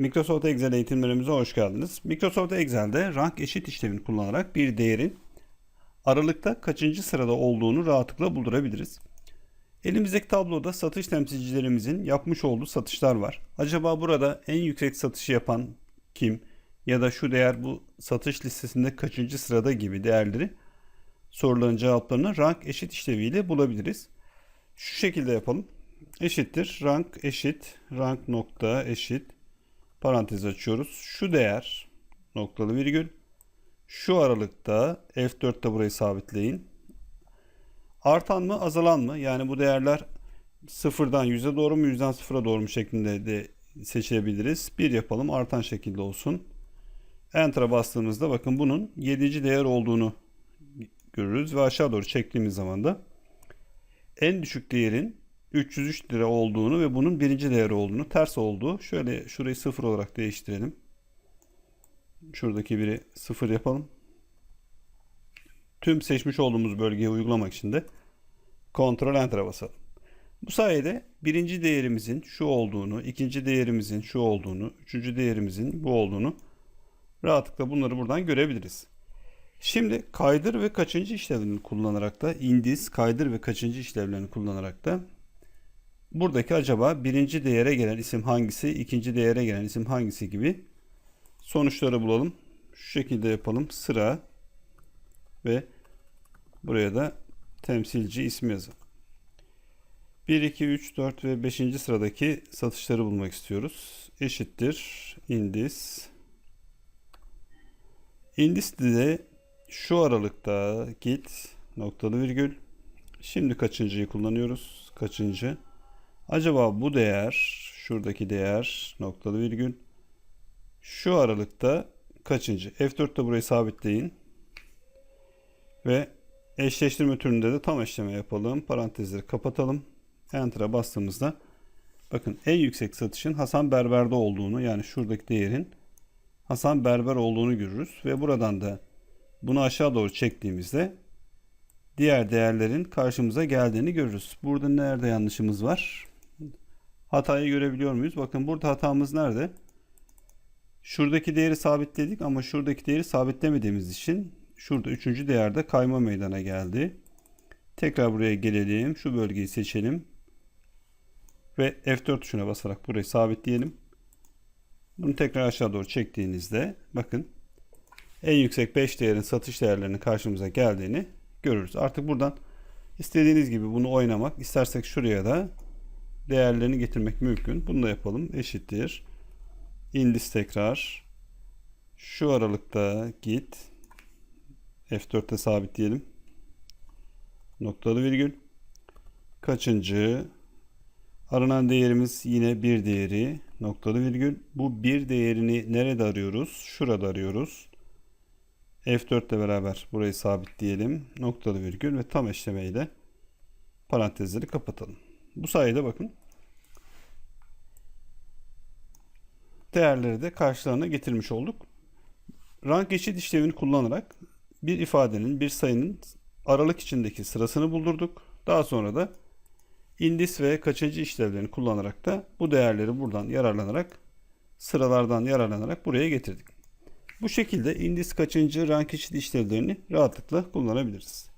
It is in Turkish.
Microsoft Excel eğitimlerimize hoş geldiniz. Microsoft Excel'de rank eşit işlemini kullanarak bir değerin aralıkta kaçıncı sırada olduğunu rahatlıkla buldurabiliriz. Elimizdeki tabloda satış temsilcilerimizin yapmış olduğu satışlar var. Acaba burada en yüksek satışı yapan kim ya da şu değer bu satış listesinde kaçıncı sırada gibi değerleri soruların cevaplarını rank eşit işleviyle bulabiliriz. Şu şekilde yapalım. Eşittir rank eşit rank nokta eşit parantez açıyoruz. Şu değer noktalı virgül şu aralıkta F4'te burayı sabitleyin. Artan mı azalan mı? Yani bu değerler sıfırdan yüze doğru mu yüzden sıfıra doğru mu şeklinde de seçebiliriz. Bir yapalım artan şekilde olsun. Enter'a bastığımızda bakın bunun 7. değer olduğunu görürüz ve aşağı doğru çektiğimiz zaman da en düşük değerin 303 lira olduğunu ve bunun birinci değeri olduğunu ters olduğu şöyle şurayı sıfır olarak değiştirelim. Şuradaki biri sıfır yapalım. Tüm seçmiş olduğumuz bölgeye uygulamak için de Ctrl Enter'a basalım. Bu sayede birinci değerimizin şu olduğunu, ikinci değerimizin şu olduğunu, üçüncü değerimizin bu olduğunu rahatlıkla bunları buradan görebiliriz. Şimdi kaydır ve kaçıncı işlevlerini kullanarak da indiz, kaydır ve kaçıncı işlevlerini kullanarak da buradaki acaba birinci değere gelen isim hangisi, ikinci değere gelen isim hangisi gibi sonuçları bulalım. Şu şekilde yapalım. Sıra ve buraya da temsilci ismi yazalım. 1, 2, 3, 4 ve 5. sıradaki satışları bulmak istiyoruz. Eşittir indis. Indis de şu aralıkta git noktalı virgül. Şimdi kaçıncıyı kullanıyoruz? Kaçıncı? Acaba bu değer, şuradaki değer noktalı virgül şu aralıkta kaçıncı? F4'te burayı sabitleyin. Ve eşleştirme türünde de tam eşleme yapalım. Parantezleri kapatalım. Enter'a bastığımızda bakın en yüksek satışın Hasan Berber'de olduğunu yani şuradaki değerin Hasan Berber olduğunu görürüz. Ve buradan da bunu aşağı doğru çektiğimizde diğer değerlerin karşımıza geldiğini görürüz. Burada nerede yanlışımız var? Hatayı görebiliyor muyuz? Bakın burada hatamız nerede? Şuradaki değeri sabitledik ama şuradaki değeri sabitlemediğimiz için şurada üçüncü değerde kayma meydana geldi. Tekrar buraya gelelim. Şu bölgeyi seçelim. Ve F4 tuşuna basarak burayı sabitleyelim. Bunu tekrar aşağı doğru çektiğinizde bakın en yüksek 5 değerin satış değerlerinin karşımıza geldiğini görürüz. Artık buradan istediğiniz gibi bunu oynamak, istersek şuraya da değerlerini getirmek mümkün. Bunu da yapalım. Eşittir. Indis tekrar. Şu aralıkta git. F4'te sabitleyelim. Noktalı virgül. Kaçıncı? Aranan değerimiz yine bir değeri. Noktalı virgül. Bu bir değerini nerede arıyoruz? Şurada arıyoruz. F4 ile beraber burayı sabitleyelim. Noktalı virgül ve tam eşlemeyle parantezleri kapatalım. Bu sayede bakın değerleri de karşılarına getirmiş olduk. Rank eşit işlemini kullanarak bir ifadenin, bir sayının aralık içindeki sırasını buldurduk. Daha sonra da indis ve kaçıncı işlevlerini kullanarak da bu değerleri buradan yararlanarak sıralardan yararlanarak buraya getirdik. Bu şekilde indis kaçıncı rank eşit işlevlerini rahatlıkla kullanabiliriz.